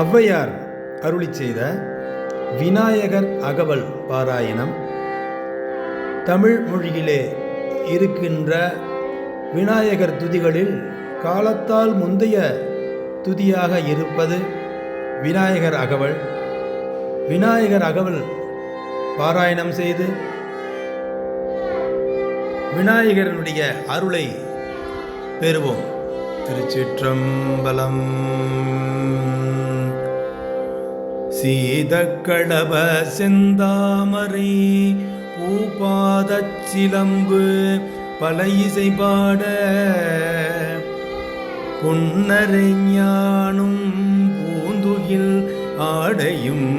ஔவையார் அருளி செய்த விநாயகர் அகவல் பாராயணம். தமிழ் மொழியிலே இருக்கின்ற விநாயகர் துதிகளில் காலத்தால் முந்தைய துதியாக இருப்பது விநாயகர் அகவல். விநாயகர் அகவல் பாராயணம் செய்து விநாயகரனுடைய அருளை பெறுவோம். திருச்சிற்றம்பலம். சீதக்களப செந்தாமரை பூபாதச் சிலம்பு பல இசை பாட புன்னரைஞானும் பூந்துகில் ஆடையும்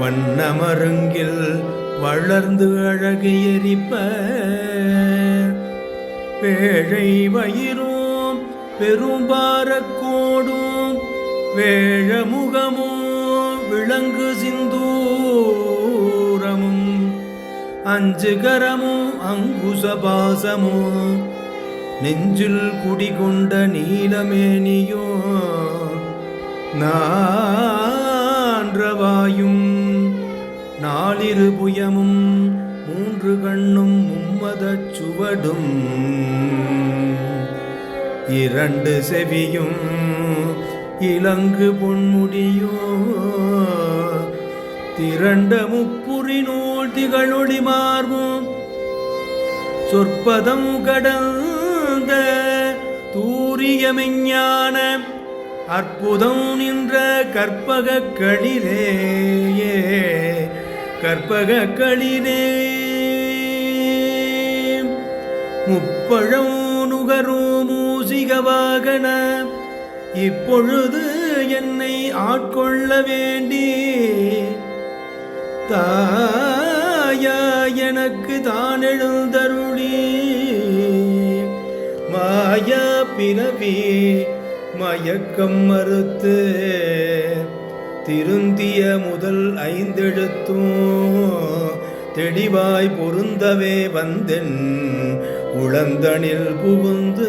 வண்ணமருங்கில் வளர்ந்து அழகு எரிப்ப பேழை வயிறும் பெரும்பாரக்கோடும் வேழமுகமும் விளங்கு சிந்தூரமும் அஞ்சு கரமும் அங்குசபாசமும் நெஞ்சில் குடிகொண்ட நீலமேனியோ நான்றவாயும் நாளிரு புயமும் மூன்று கண்ணும் மும்மதச் சுவடும் இரண்டு செவியும் இலங்கு பொன்முடியோ. திரண்ட முப்புரி நூல் திகழொளி மார்பும். சொற்பதம் கடந்த தூரிய மெஞ்ஞான அற்புதம் நின்ற கற்பக களிலேயே கற்பக களிலே முப்பழம் நுகரும் மூசிக வாகன. இப்பொழுது என்னை ஆட்கொள்ள வேண்டி தாயா எனக்கு தான் எழுந்தருளி மாயா பிறவி மயக்கம் மறுத்து திருந்திய முதல் ஐந்தெழுத்தும் தெளிவாய் பொருந்தவே வந்தென். உளந்தனில் புகுந்து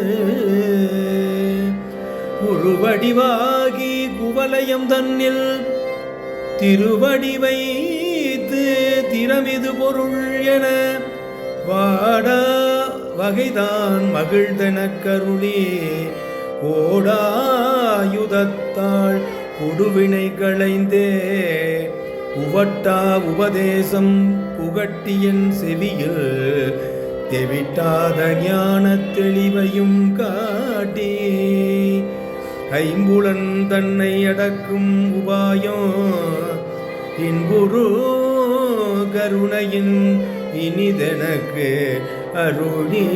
உருவடிவாகி குவலயம் தன்னில் திருவடி வைத்து திறமிது பொருள் என வாடா வகைதான் மகிழ்ந்தன கருளி ஓடாயுதத்தாள் கொடுவினை களைந்தே உவட்டா உபதேசம் புகட்டியின் செவியில் தெவிட்டாத ஞான தெளிவையும் காட்டி ஐம்புலன் தன்னை அடக்கும் உபாயம் இன்புரு கருணையின் இனிதெனக்கு அருளி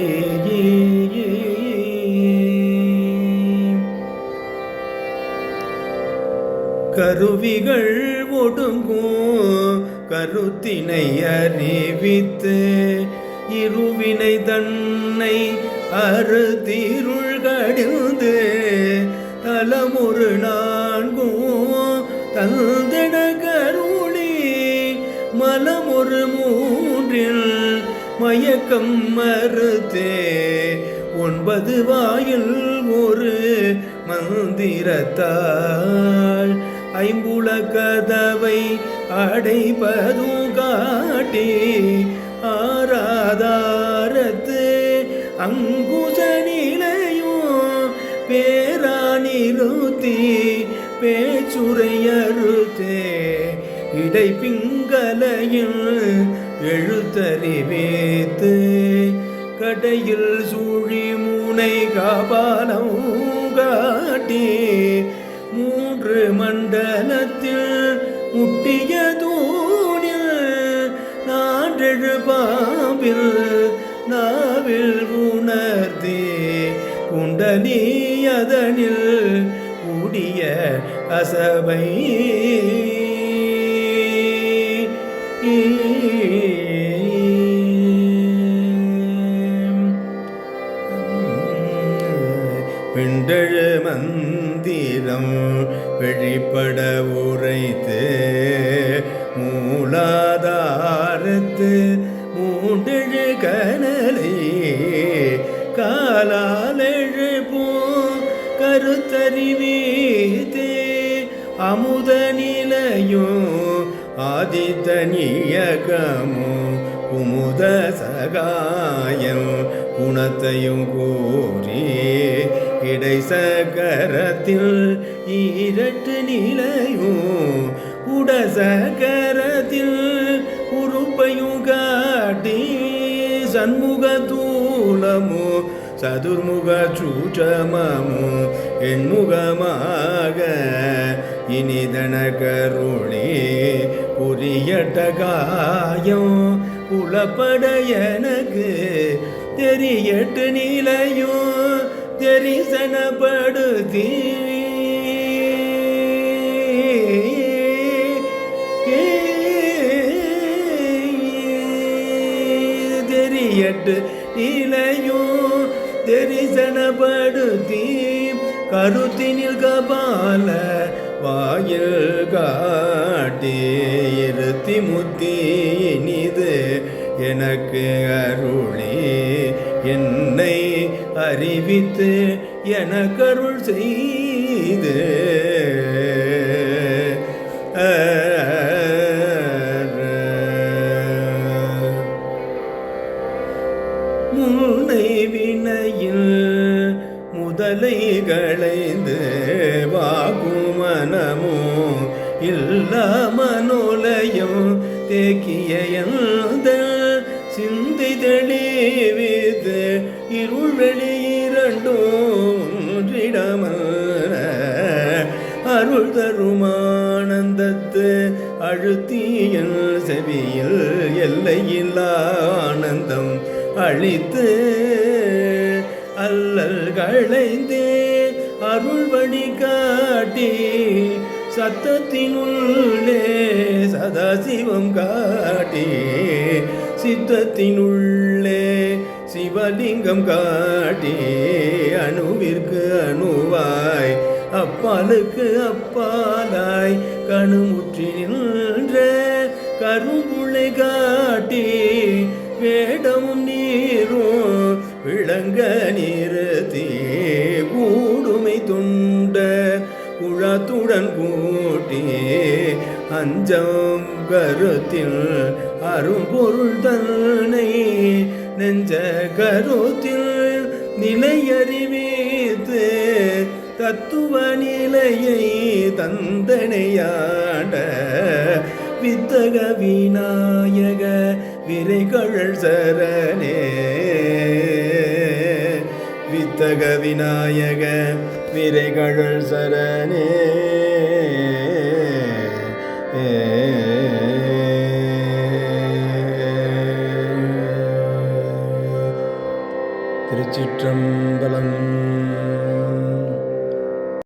கருவிகள் ஒடுங்கும் கருத்தினை அறிவித்து இருவினை தன்னை அறுதிருள்கடிந்து தலமுரு நான்கும் தந்தன கருளி மலமுரு மூன்றில் மயக்கம் மறுத்தே ஒன்பது வாயில் ஒரு மந்திரத்தாள் ஐம்புல கதவை அடைப்பதும் காட்டி ஆராதாரத்து அங்குச நிலையும் பேரா பேச்சுரையறுத்தே இடை பிங்கலையில் எழுத்தறிவேத்து கடையில் சூழி முனை காபாலம் காட்டி மூன்று மண்டலத்தில் முட்டிய நாவில் நாவில் உணர்ந்தே குண்டனியதனில் கூடிய அசபை. பிண்டழு மந்திரம் வெளிப்பட உரைத்து மூலாதாரத்து மூண்டெழு கனலே காலாலெழு பூ கருத்தறிவீதே அமுத நிலையும் ஆதித்த நியகமும் குமுத சகாயம் குணத்தையும் கூறி இடை சகரத்தில் ஈரட்டு நிலையும் உடசகரத்தில் உறுப்பையும் கா சண்முகதூலமோ சதுர்முக சூட்சமமோ எண்முகமாக இனிதன கருளே புரியட்ட காயம் புலப்பட எனக்கு தெரியட்டு நிலையும் தெரிசனப்படுத்தி எட்டு இலையும் தெரிசனப்படுத்தி கருத்தினில் கபால வாயில் காட்டி இருத்தி முத்தி இனிது எனக்கு அருளே. என்னை அறிவித்து எனக்கருள் செய்து முன்னை வினையில் முதலை களைந்து வாகுமனமோ இல்ல மனோலயம் தேக்கிய எந்த சிந்தை தெளிவித்து இருள் வெளியிரண்டும் ஒன்றிடமல்ல. அருள் தருமானந்தத்து அழுத்தியல் செவியில் எல்லையில்லா ஆனந்தம் அழித்து அல்லல் களைந்தே அருள் வழி காட்டி சத்தத்தினுள்ளே சதாசிவம் காட்டி சித்தத்தினுள்ளே சிவலிங்கம் காட்டி அணுவிற்கு அணுவாய் அப்பாலுக்கு அப்பாலாய் கணுமுற்றி நின்ற கரும்புளை காட்டி விளங்க நிறுத்தி கூடுமை துண்ட குழத்துடன் கூட்டி அஞ்சம் கருத்தில் அரும்பொருள் தன்னை நெஞ்ச கருத்தில் நிலையறிவித்து தத்துவ நிலையை தந்தனையாட வித்தக விநாயக விரைகள் சரணே. வித்தக விநாயக விரைகழல் சரணே. திருச்சிற்றம்